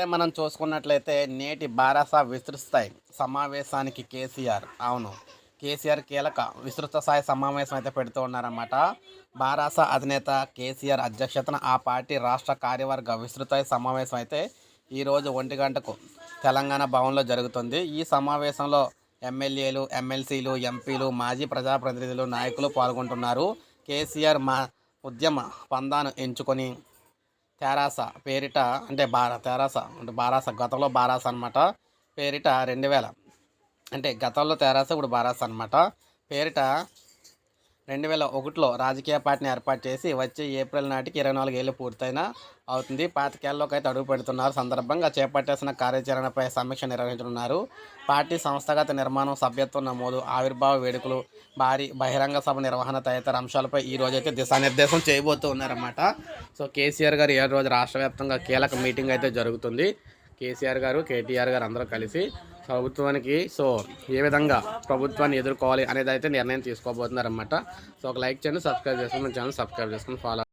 ఇప్పుడే మనం చూసుకున్నట్లయితే నేటి బారాస విస్తృతస్థాయి సమావేశానికి కేసీఆర్. అవును. కేసీఆర్ కీలక విస్తృత స్థాయి సమావేశం అయితే పెడుతూ ఉన్నారన్నమాట. బారాస అధినేత కేసీఆర్ అధ్యక్షతన ఆ పార్టీ రాష్ట్ర కార్యవర్గ విస్తృత సమావేశం అయితే ఈరోజు ఒంటి గంటకు తెలంగాణ భవన్లో జరుగుతుంది. ఈ సమావేశంలో ఎమ్మెల్యేలు ఎమ్మెల్సీలు ఎంపీలు మాజీ ప్రజాప్రతినిధులు నాయకులు పాల్గొంటున్నారు. కేసీఆర్ మా ఉద్యమ పందాను ఎంచుకొని తెరాస పేరిట అంటే బారా తెరాస అంటే బారాస గతంలో బారాస అనమాట పేరిట రెండు వేల. అంటే గతంలో తెరాస ఇప్పుడు బారాస అనమాట పేరిట రెండు వేల ఒకటిలో రాజకీయ పార్టీని ఏర్పాటు చేసి వచ్చే ఏప్రిల్ నాటికి ఇరవై నాలుగు ఏళ్ళు పూర్తయిన అవుతుంది. పాతికేళ్ళలోకి అయితే అడుగు పెడుతున్నారు. సందర్భంగా చేపట్టేసిన కార్యాచరణపై సమీక్ష నిర్వహించనున్నారు. పార్టీ సంస్థాగత నిర్మాణం సభ్యత్వం నమోదు ఆవిర్భావ వేడుకలు భారీ బహిరంగ సభ నిర్వహణ తదితర అంశాలపై ఈ రోజైతే దిశానిర్దేశం చేయబోతూ ఉన్నారన్నమాట సో కేసీఆర్ గారు ఏడు రోజు రాష్ట్ర వ్యాప్తంగా కీలక మీటింగ్ అయితే జరుగుతుంది. కేసీఆర్ గారు కేటీఆర్ గారు అందరూ కలిసి ప్రభుత్వానికి సో ఏ విధంగా ప్రభుత్వాన్ని ఎదుర్కోవాలి అనేది అయితే నిర్ణయం తీసుకోబోతున్నారన్నమాట. సో ఒక లైక్ చేయండి సబ్స్క్రైబ్ చేసుకుని మన ఛానల్ సబ్స్క్రైబ్ చేసుకుని ఫాలో